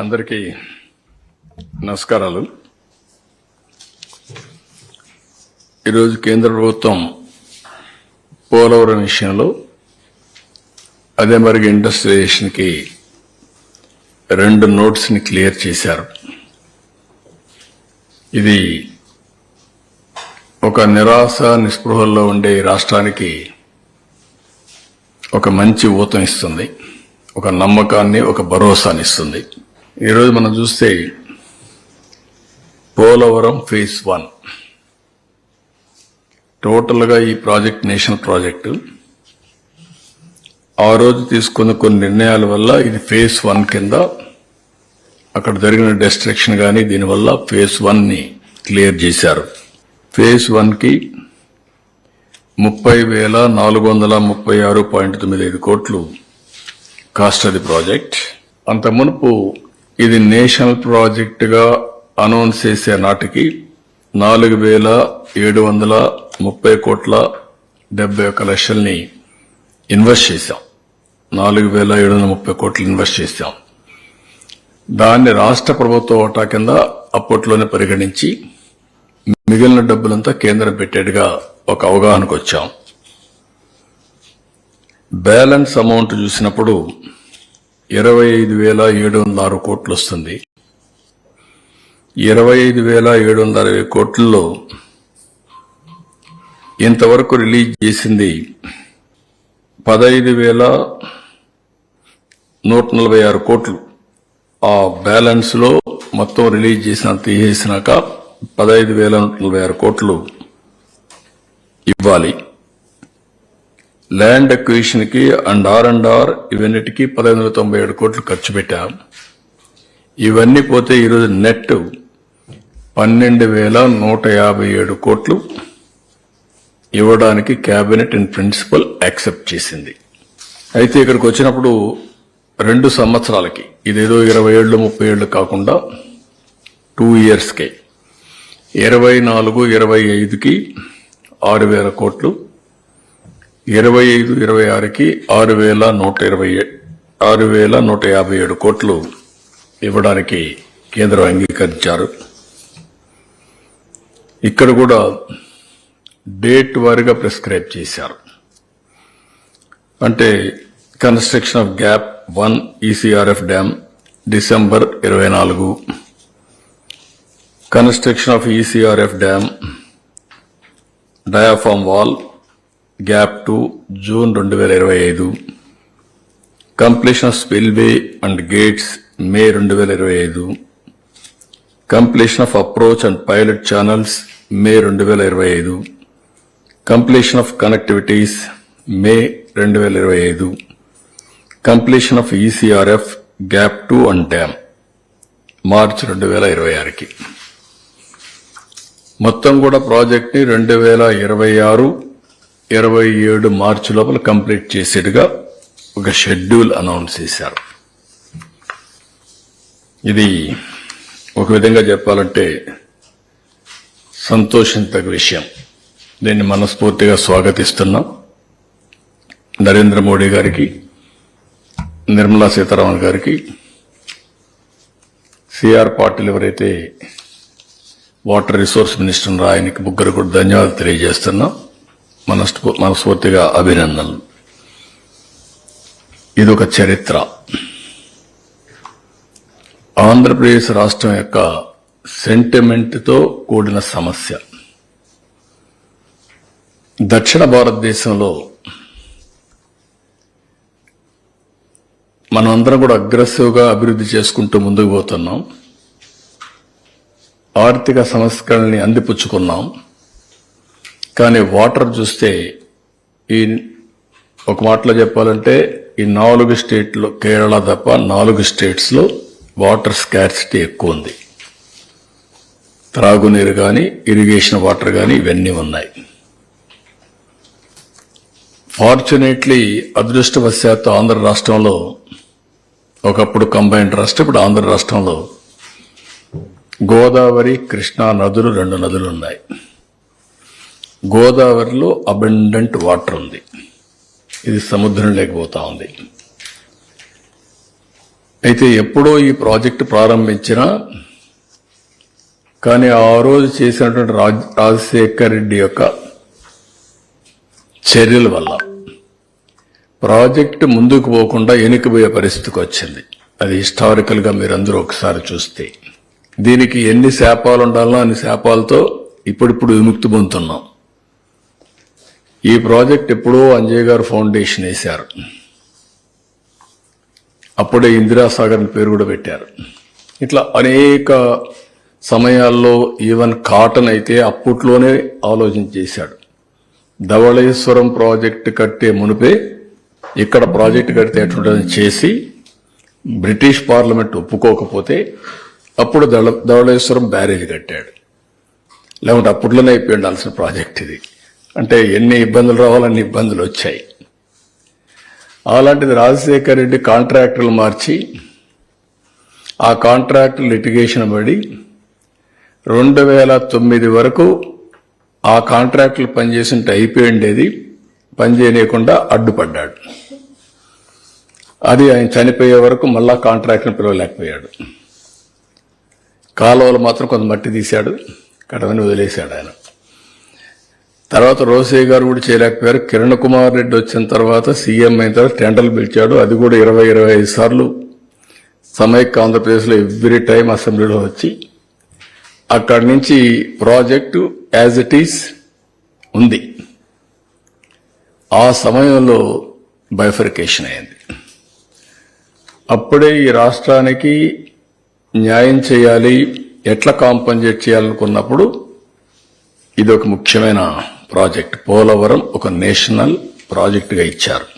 అందరికీ నమస్కారాలు. ఈరోజు కేంద్ర ప్రభుత్వం పోలవరం విషయంలో అదే మరి ఇండస్ట్రియలైజేషన్కి రెండు నోట్స్ని క్లియర్ చేశారు. ఇది ఒక నిరాశ నిస్పృహల్లో ఉండే రాష్ట్రానికి ఒక మంచి ఊతం ఇస్తుంది ఒక నమ్మకాన్ని ఒక భరోసాని ఇస్తుంది ఈరోజు మనం చూస్తే పోలవరం ఫేజ్ వన్ టోటల్గా ఈ ప్రాజెక్ట్ నేషనల్ ప్రాజెక్టు. ఆ రోజు తీసుకున్న కొన్ని నిర్ణయాల వల్ల ఇది ఫేజ్ వన్ కింద అక్కడ జరిగిన డెస్ట్రక్షన్ కానీ దీనివల్ల ఫేజ్ వన్ని క్లియర్ చేశారు. ఫేజ్ వన్కి ముప్పై వేల నాలుగు వందల ముప్పై ఆరు పాయింట్ తొమ్మిది ఐదు కోట్లు కాస్ట్ అది ప్రాజెక్ట్. అంత మునుపు ఇది నేషనల్ ప్రాజెక్టుగా అనౌన్స్ చేసే నాటికి నాలుగు వేల ఏడు వందల ముప్పై కోట్ల డెబ్బై ఒక్క లక్షల్ని ఇన్వెస్ట్ చేశాం. నాలుగు వేల ఏడు వందల ముప్పై కోట్లు ఇన్వెస్ట్ చేశాం. దాన్ని రాష్ట్ర ప్రభుత్వ ఓటా కింద అప్పట్లోనే పరిగణించి మిగిలిన డబ్బులంతా కేంద్రం పెట్టేట్టుగా ఒక అవగాహనకు వచ్చాం బ్యాలెన్స్ అమౌంట్ చూసినప్పుడు ఇరవై ఐదు వేల ఏడు వందల ఆరు కోట్లు వస్తుంది ఇరవై ఐదు వేల ఏడు వందల అరవై కోట్లలో ఇంతవరకు రిలీజ్ చేసింది పదహైదు వేల నూట నలభై ఆరు కోట్లు. ఆ బ్యాలెన్స్లో మొత్తం రిలీజ్ చేసిన తీసేసినాక పదహైదు వేల నూట నలభై ఆరు కోట్లు ఇవ్వాలి. ల్యాండ్ అక్విజిషన్కి అండ్ ఆర్ అండ్ ఆర్ ఇవన్నిటికీ పదహైదు వందల తొంభై ఏడు కోట్లు ఖర్చు పెట్టాం. ఇవన్నీ పోతే ఈరోజు నెట్ పన్నెండు వేల నూట యాభై ఏడు కోట్లు ఇవ్వడానికి క్యాబినెట్ ఇన్ ప్రిన్సిపల్ యాక్సెప్ట్ చేసింది. అయితే ఇక్కడికి వచ్చినప్పుడు రెండు సంవత్సరాలకి ఇదేదో ఇరవై ఏళ్ళు ముప్పై ఏళ్ళు కాకుండా టూ ఇయర్స్కే ఇరవై నాలుగు ఇరవై ఐదుకి ఆరు వేల కోట్లు ఇరవై ఐదు ఇరవై ఆరుకి ఆరు వేల నూట ఇరవై ఏ- ఆరు వేల నూట యాభై ఏడు కోట్లు ఇవ్వడానికి కేంద్రం అంగీకరించారు. ఇక్కడ కూడా డేట్ వారీగా ప్రిస్క్రైబ్ చేశారు. అంటే construction of gap one ECRF dam December ఇరవై నాలుగు. Construction of ECRF dam diaphragm wall gap two June రెండు వేల ఇరవై ఐదు. Completion of spillway and gates May రెండు వేల ఇరవై ఐదు. Completion of approach and pilot channels May రెండు వేల ఇరవై ఐదు. కంప్లీషన్ ఆఫ్ కనెక్టివిటీస్ మే రెండు వేల ఇరవై ఐదు. Completion of ECRF gap two and dam March రెండు వేల ఇరవై ఆరుకి. మొత్తం కూడా ప్రాజెక్ట్ని రెండు వేల ఇరవై ఆరు ఇరవై ఏడు మార్చి లోపల కంప్లీట్ చేసేట్టుగా ఒక షెడ్యూల్ అనౌన్స్ చేశారు. ఇది ఒక విధంగా చెప్పాలంటే సంతోషించదగ్గ విషయం. దీన్ని మనస్ఫూర్తిగా స్వాగతిస్తున్నాం. నరేంద్ర మోడీ గారికి నిర్మలా సీతారామన్ గారికి సిఆర్ పాటిల్ ఎవరైతే వాటర్ రిసోర్స్ మినిస్టర్ ఆయనకి ముగ్గురు కూడా ధన్యవాదాలు తెలియజేస్తున్నాం. మనస్ఫూ మనస్ఫూర్తిగా అభినందనలు. ఇది ఒక చరిత్ర. ఆంధ్రప్రదేశ్ రాష్ట్రం యొక్క సెంటిమెంట్తో కూడిన సమస్య. దక్షిణ భారతదేశంలో మనమందరం కూడా అగ్రెసివ్గా అభివృద్ధి చేసుకుంటూ ముందుకు పోతున్నాం. ఆర్థిక సంస్కరణని అందిపుచ్చుకున్నాం. కానీ వాటర్ చూస్తే ఈ ఒక మాటలో చెప్పాలంటే ఈ నాలుగు స్టేట్లో కేరళ తప్ప నాలుగు స్టేట్స్లో వాటర్ స్కార్సిటీ ఎక్కువ ఉంది. త్రాగునీరు కానీ ఇరిగేషన్ వాటర్ కానీ ఇవన్నీ ఉన్నాయి. ఫార్చునేట్లీ అదృష్టవశాత్తు ఆంధ్ర రాష్ట్రంలో ఒకప్పుడు కంబైన్డ్ రాష్ట్రం ఇప్పుడు ఆంధ్ర రాష్ట్రంలో గోదావరి కృష్ణా నదులు రెండు నదులు ఉన్నాయి. గోదావరిలో అబండెంట్ వాటర్ ఉంది. ఇది సముద్రం లేకపోతా ఉంది. అయితే ఎప్పుడో ఈ ప్రాజెక్టు ప్రారంభించినా కానీ ఆ రోజు చేసినటువంటి రాజ్ రాజశేఖర్ రెడ్డి యొక్క చర్యల వల్ల ప్రాజెక్టు ముందుకు పోకుండా వెనుకపోయే పరిస్థితికి వచ్చింది. అది హిస్టారికల్గా మీరందరూ ఒకసారి చూస్తే. దీనికి ఎన్ని శాపాలు ఉండాలో అన్ని శాపాలతో ఇప్పుడిప్పుడు విముక్తి పొందుతున్నాం. ఈ ప్రాజెక్ట్ ఎప్పుడో అంజయ్ గారు ఫౌండేషన్ వేశారు. అప్పుడే ఇందిరాసాగర్ అని పేరు కూడా పెట్టారు. ఇట్లా అనేక సమయాల్లో ఈవెన్ కాటన్ అయితే అప్పట్లోనే ఆలోచన చేశాడు. ధవళేశ్వరం ప్రాజెక్టు కట్టే మునిపే ఇక్కడ ప్రాజెక్టు కడితే ఎట్లుంటుందని చేసి బ్రిటిష్ పార్లమెంట్ ఒప్పుకోకపోతే అప్పుడు దళ ధవళేశ్వరం బ్యారేజ్ కట్టాడు. లేకుంటే అప్పట్లోనే అయిపోయి ఉండాల్సిన ప్రాజెక్ట్ ఇది. అంటే ఎన్ని ఇబ్బందులు రావాలన్ని ఇబ్బందులు వచ్చాయి. అలాంటిది రాజశేఖర రెడ్డి కాంట్రాక్టర్లు మార్చి ఆ కాంట్రాక్ట్ లిటిగేషన్ పడి రెండు వేల తొమ్మిది వరకు ఆ కాంట్రాక్టులు పనిచేసింటే అయిపోయి ఉండేది పనిచేయకుండా అడ్డుపడ్డాడు. అది ఆయన చనిపోయే వరకు మళ్ళా కాంట్రాక్ట్ని పిలవలేకపోయాడు. కాలువలు మాత్రం కొంత మట్టి తీశాడు కడవని వదిలేశాడు ఆయన. తర్వాత రోసయ్య గారు కూడా చేయలేకపోయారు. కిరణ్ కుమార్ రెడ్డి వచ్చిన తర్వాత సీఎం అయిన తర్వాత టెండర్లు పిలిచాడు. అది కూడా ఇరవై ఇరవై ఐదు సార్లు సమైక్య ఆంధ్రప్రదేశ్లో ఎవ్రీ టైం అసెంబ్లీలో వచ్చి అక్కడి నుంచి ప్రాజెక్టు యాజ్ ఇట్ ఈస్ ఉంది. ఆ సమయంలో బైఫర్కేషన్ అయింది. అప్పుడే ఈ రాష్ట్రానికి న్యాయం చేయాలి ఎట్లా కాంపన్సేట్ చేయాలనుకున్నప్పుడు ఇది ఒక ముఖ్యమైన ప్రాజెక్ట్ పోలవరం ఒక నేషనల్ ప్రాజెక్టుగా ఇచ్చారు.